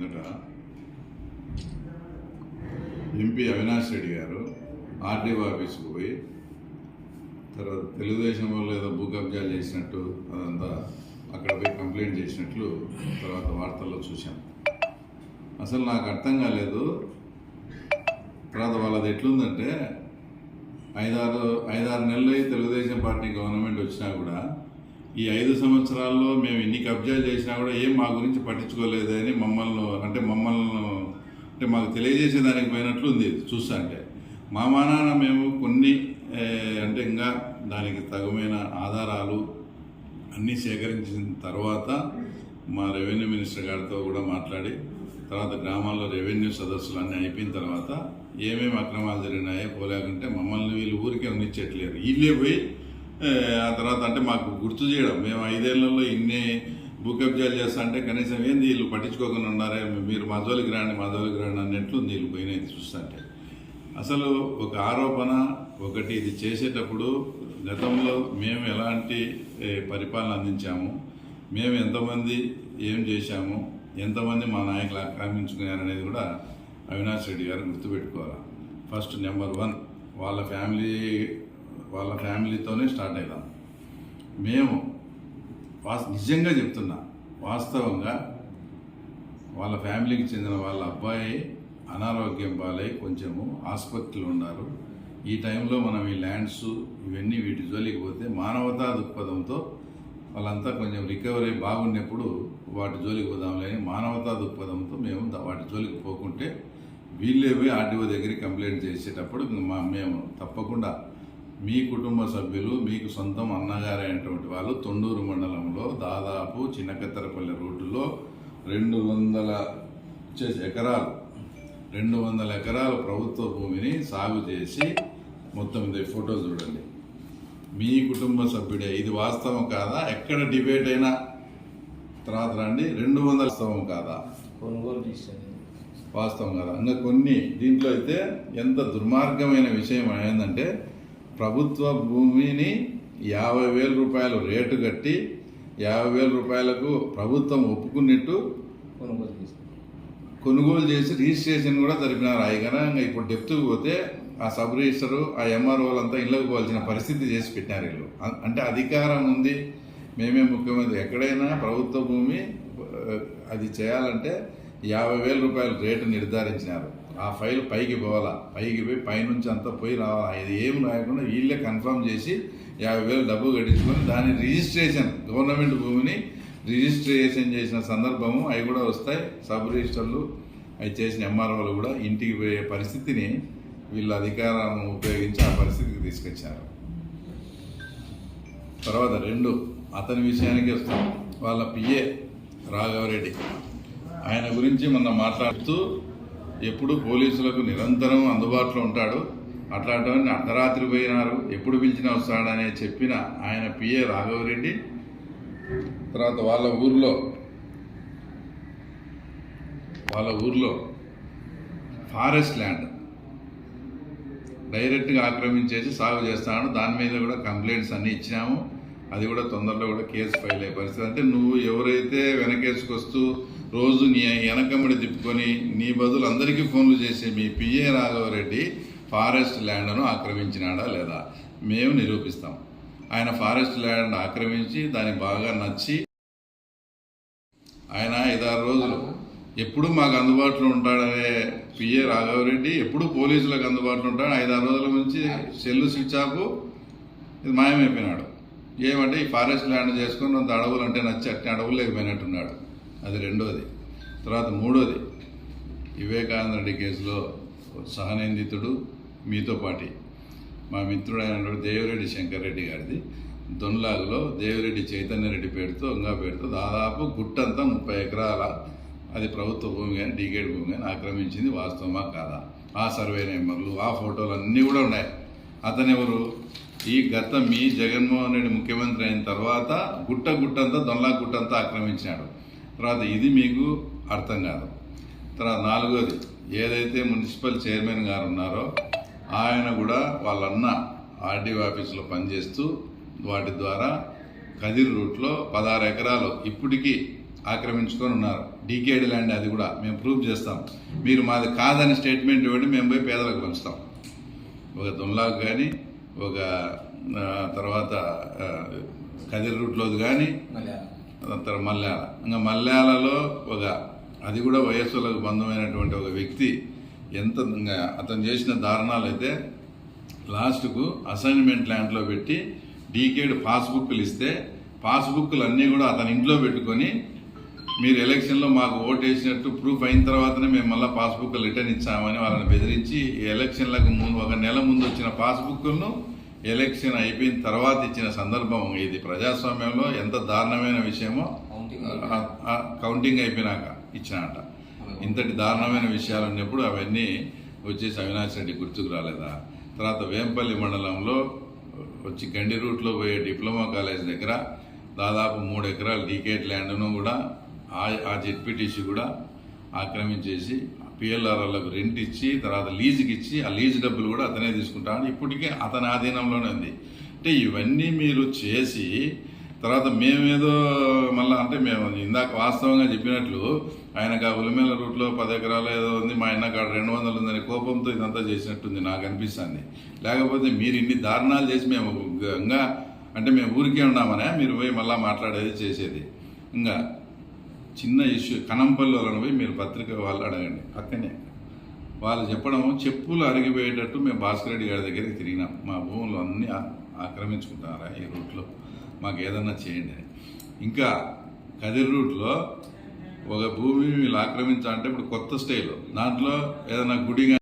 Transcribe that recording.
కిందట ఎంపీ అవినాష్ రెడ్డి గారు ఆర్డీఓ ఆఫీస్కి పోయి తర్వాత తెలుగుదేశం వాళ్ళు ఏదో భూ కబ్జాలు చేసినట్టు అదంతా అక్కడ పోయి కంప్లైంట్ చేసినట్లు తర్వాత వార్తల్లో చూశాం. అసలు నాకు అర్థం కాలేదు. తర్వాత వాళ్ళది ఎట్లుందంటే ఐదారు ఐదారు నెలలు తెలుగుదేశం పార్టీ గవర్నమెంట్ వచ్చినా కూడా ఈ ఐదు సంవత్సరాల్లో మేము ఎన్ని కబ్జాలు చేసినా కూడా ఏం మా గురించి పట్టించుకోలేదని మమ్మల్ని అంటే మమ్మల్ని అంటే మాకు తెలియజేసేదానికి పోయినట్లు ఉంది చూస్తా అంటే. మా మానాన మేము కొన్ని అంటే ఇంకా దానికి తగుమైన ఆధారాలు అన్నీ సేకరించిన తర్వాత మా రెవెన్యూ మినిస్టర్ గారితో కూడా మాట్లాడి తర్వాత గ్రామాల్లో రెవెన్యూ సదస్సులు అన్నీ అయిపోయిన తర్వాత ఏమేమి అక్రమాలు జరిగినాయో పోలేకుంటే మమ్మల్ని వీళ్ళు ఊరికే ఉన్నిచ్చట్లేరు వీళ్ళే పోయి ఆ తర్వాత అంటే మాకు గుర్తు చేయడం. మేము ఐదేళ్ళలో ఇన్ని భూ కబ్జాలు చేస్తా అంటే కనీసం ఏంది వీళ్ళు పట్టించుకోకుండా ఉన్నారే? మీరు మా జోలికి రాండి మా జోలికి రాండి అన్నట్లు వీళ్ళు పోయినది చూస్తుంటే. అసలు ఒక ఆరోపణ ఒకటి ఇది చేసేటప్పుడు గతంలో మేము ఎలాంటి పరిపాలన అందించాము? మేము ఎంతమంది ఏం చేశాము? ఎంతమంది మా నాయకులు ఆక్రమించుకున్నారనేది కూడా అవినాష్ రెడ్డి గారు గుర్తుపెట్టుకోవాలి. ఫస్ట్ నెంబర్ వన్ వాళ్ళ ఫ్యామిలీ వాళ్ళ ఫ్యామిలీతోనే స్టార్ట్ అవుదాం మేము వాస్ నిజంగా చెప్తున్నా వాస్తవంగా వాళ్ళ ఫ్యామిలీకి చెందిన వాళ్ళ అబ్బాయి అనారోగ్యం పాలై కొంచెము ఆసుపత్రిలో ఉన్నారు. ఈ టైంలో మనం ఈ ల్యాండ్స్ ఇవన్నీ వీటి జోలికి పోతే మానవతా దృక్పథంతో వాళ్ళంతా కొంచెం రికవరీ బాగున్నప్పుడు వాటి జోలికి పోదాంలే మానవతా దృక్పథంతో మేము వాటి జోలికి పోకుంటే వీళ్ళే పోయి ఆర్డీఓ దగ్గరికి కంప్లైంట్ చేసేటప్పుడు మా మేము తప్పకుండా మీ కుటుంబ సభ్యులు మీకు సొంతం అన్నగారైనటువంటి వాళ్ళు తొండూరు మండలంలో దాదాపు చిన్నకత్తెరపల్లి రోడ్డులో రెండు వందల ఎకరాలు రెండు వందల ఎకరాల ప్రభుత్వ భూమిని సాగు చేసి మొత్తం ఇది ఫోటో చూడండి. మీ కుటుంబ సభ్యుడే ఇది వాస్తవం కాదా? ఎక్కడ డిబేట్ అయినా? తర్వాత రండి రెండు వందల వాస్తవం కాదా? వాస్తవం కదా? ఇంకా కొన్ని దీంట్లో అయితే ఎంత దుర్మార్గమైన విషయం ఏంటంటే ప్రభుత్వ భూమిని యాభై వేల రూపాయలు రేటు కట్టి యాభై వేల రూపాయలకు ప్రభుత్వం ఒప్పుకున్నట్టు కొనుగోలు చేశాను కొనుగోలు చేసి రిజిస్ట్రేషన్ కూడా జరిపినారు. ఇంకా ఇప్పుడు డెప్త్కి పోతే ఆ సబ్ రిజిస్టరు ఆ ఎంఆర్ఓ వాళ్ళంతా ఇళ్ళకి పోవాల్సిన పరిస్థితి చేసి పెట్టినారు వీళ్ళు. అంటే అధికారం ఉంది. మేమే ముఖ్యమంత్రి. ఎక్కడైనా ప్రభుత్వ భూమి అది చేయాలంటే యాభై వేల రూపాయల రేటు నిర్ధారించినారు. ఆ ఫైల్ పైకి పోవాలా? పైకి పోయి పైనుంచి అంతా పోయి రావాలా? ఇది ఏం రాయకుండా వీళ్ళే కన్ఫర్మ్ చేసి యాభై వేలు డబ్బు కట్టించుకొని దాని రిజిస్ట్రేషన్ గవర్నమెంట్ భూమిని రిజిస్ట్రేషన్ చేసిన సందర్భము అవి కూడా వస్తాయి. సబ్ రిజిస్టర్లు అవి చేసిన ఎంఆర్ఓలు కూడా ఇంటికి పోయే పరిస్థితిని వీళ్ళ అధికారం ఉపయోగించి ఆ పరిస్థితికి తీసుకొచ్చారు. తర్వాత రెండు అతని విషయానికి వస్తాం. వాళ్ళ పిఏ రాఘవరెడ్డి. ఆయన గురించి మొన్న మాట్లాడుతూ ఎప్పుడు పోలీసులకు నిరంతరం అందుబాటులో ఉంటాడు. అట్లాంటివన్నీ అర్ధరాత్రి పోయినారు. ఎప్పుడు పిలిచినా వస్తాడనే చెప్పిన ఆయన పిఏ రాఘవరెడ్డి తర్వాత వాళ్ళ ఊర్లో వాళ్ళ ఊర్లో ఫారెస్ట్ ల్యాండ్ డైరెక్ట్గా ఆక్రమించేసి సాగు చేస్తాను. దాని మీద కూడా కంప్లైంట్స్ అన్నీ ఇచ్చినాము. అది కూడా తొందరలో కూడా కేసు ఫైల్ అయ్యే పరిస్థితి. అంటే నువ్వు ఎవరైతే వెనకేసుకొస్తూ రోజు నీ వెనకమ్మడి తిప్పుకొని నీ బదులు అందరికీ ఫోన్లు చేసే మీ పిఏ రాఘవరెడ్డి ఫారెస్ట్ ల్యాండ్ను ఆక్రమించినాడా లేదా? మేము నిరూపిస్తాం. ఆయన ఫారెస్ట్ ల్యాండ్ ఆక్రమించి దానికి బాగా నచ్చి ఆయన ఐదారు రోజులు. ఎప్పుడు మాకు అందుబాటులో ఉంటాడనే పిఏ రాఘవరెడ్డి ఎప్పుడు పోలీసులకు అందుబాటులో ఉంటాడు. ఐదారు రోజుల నుంచి సెల్లు స్విచ్ ఆఫ్ ఇది మాయమైపోయినాడు. ఏమంటే ఈ ఫారెస్ట్ ల్యాండ్ చేసుకుని అంత అడవులు అంటే నచ్చి అట్టి అడవులు లేకపోయినట్టున్నాడు. అది రెండోది. తర్వాత మూడోది వివేకానంద రెడ్డి కేసులో సహనిందితుడు మీతో పాటి మా మిత్రుడైనటువంటి దేవిరెడ్డి శంకర్ రెడ్డి గారిది. దొన్లాగులో దేవిరెడ్డి చైతన్య రెడ్డి పేరుతో ఇంకా పేరుతో దాదాపు గుట్టంతా ముప్పై ఎకరాల అది ప్రభుత్వ భూమి కానీ డీకేడ్ భూమి కానీ ఆక్రమించింది వాస్తవమా కాదా? ఆ సర్వే నెంబర్లు ఆ ఫోటోలు అన్నీ కూడా ఉన్నాయి. అతను ఎవరు? ఈ గత మీ జగన్మోహన్ రెడ్డి ముఖ్యమంత్రి అయిన తర్వాత గుట్ట గుట్టంతా దొన్లా గుట్టంతా ఆక్రమించినాడు. తర్వాత ఇది మీకు అర్థం కాదు. తర్వాత నాలుగోది ఏదైతే మున్సిపల్ చైర్మన్ గారు ఉన్నారో ఆయన కూడా వాళ్ళన్న ఆర్డీఓ ఆఫీసులో పనిచేస్తూ వాటి ద్వారా కదిరి రూట్లో పదహారు ఎకరాలు ఇప్పటికీ ఆక్రమించుకొని ఉన్నారు. డీకేడ్ ల్యాండ్ అది కూడా మేము ప్రూవ్ చేస్తాం. మీరు మాది కాదని స్టేట్మెంట్ ఇవ్వండి మేము పోయి పేదలకు పంచుతాం. ఒక దుమ్లాకు కానీ ఒక తర్వాత కదిరి రూట్లోది కానీ తర్వాత మల్యాల. ఇంకా మల్యాలలో ఒక అది కూడా వయస్సులకు బంధమైనటువంటి ఒక వ్యక్తి ఎంత ఇంకా అతను చేసిన దారుణాలు అయితే లాస్ట్కు అసైన్మెంట్ ల్యాండ్లో పెట్టి డీకేడ్ పాస్బుక్లు ఇస్తే పాస్బుక్లు అన్నీ కూడా అతని ఇంట్లో పెట్టుకొని మీరు ఎలక్షన్లో మాకు ఓటు వేసినట్టు ప్రూఫ్ అయిన తర్వాతనే మేము మళ్ళీ పాస్బుక్ రిటర్న్ ఇచ్చామని వాళ్ళని బెదిరించి ఈ ఎలక్షన్లకు ముందు ఒక నెల ముందు వచ్చిన పాస్బుక్లను ఎలక్షన్ అయిపోయిన తర్వాత ఇచ్చిన సందర్భం ఇది. ప్రజాస్వామ్యంలో ఎంత దారుణమైన విషయమో కౌంటింగ్ అయిపోయినాక ఇచ్చినట. ఇంతటి దారుణమైన విషయాలు ఉన్నప్పుడు అవన్నీ వచ్చేసి అవినాష్ రెడ్డి గుర్తుకు రాలేదా? తర్వాత వేంపల్లి మండలంలో వచ్చి గండి రూట్లో పోయే డిప్లొమా కాలేజ్ దగ్గర దాదాపు మూడు ఎకరాల డీకేట్ ల్యాండ్ను కూడా ఆ ఆ జెడ్పీటీసీ కూడా ఆక్రమించేసి పిఎల్ఆర్లకు రెంట్ ఇచ్చి తర్వాత లీజుకి ఇచ్చి ఆ లీజు డబ్బులు కూడా అతనే తీసుకుంటాను ఇప్పటికే అతని ఆధీనంలోనే ఉంది. అంటే ఇవన్నీ మీరు చేసి తర్వాత మేమేదో మళ్ళీ అంటే మేము ఇందాక వాస్తవంగా చెప్పినట్లు ఆయనకు ఆ ఉలిమేల రూట్లో పది ఎకరాలు ఏదో ఉంది మా ఆయన కాడ రెండు వందలు ఉందని కోపంతో ఇదంతా చేసినట్టుంది నాకు అనిపిస్తుంది. లేకపోతే మీరు ఇన్ని దారుణాలు చేసి మేము ఇంకా అంటే మేము ఊరికే ఉన్నామనే మీరు పోయి మళ్ళీ మాట్లాడేది చేసేది. ఇంకా చిన్న ఇష్యూ కనంపల్లి వాళ్ళని పోయి మీరు పత్రిక వాళ్ళు అడగండి. పక్కనే వాళ్ళు చెప్పడం చెప్పులు అరిగిపోయేటట్టు మేము భాస్కర్ రెడ్డి గారి దగ్గరికి తిరిగినాం. మా భూములు అన్నీ ఆక్రమించుకుంటారా ఈ రూట్లో? మాకు ఏదన్నా చేయండి అని. ఇంకా కదిరి రూట్లో ఒక భూమి వీళ్ళు ఆక్రమించాలంటే ఇప్పుడు కొత్త స్టైల్. దాంట్లో ఏదైనా గుడి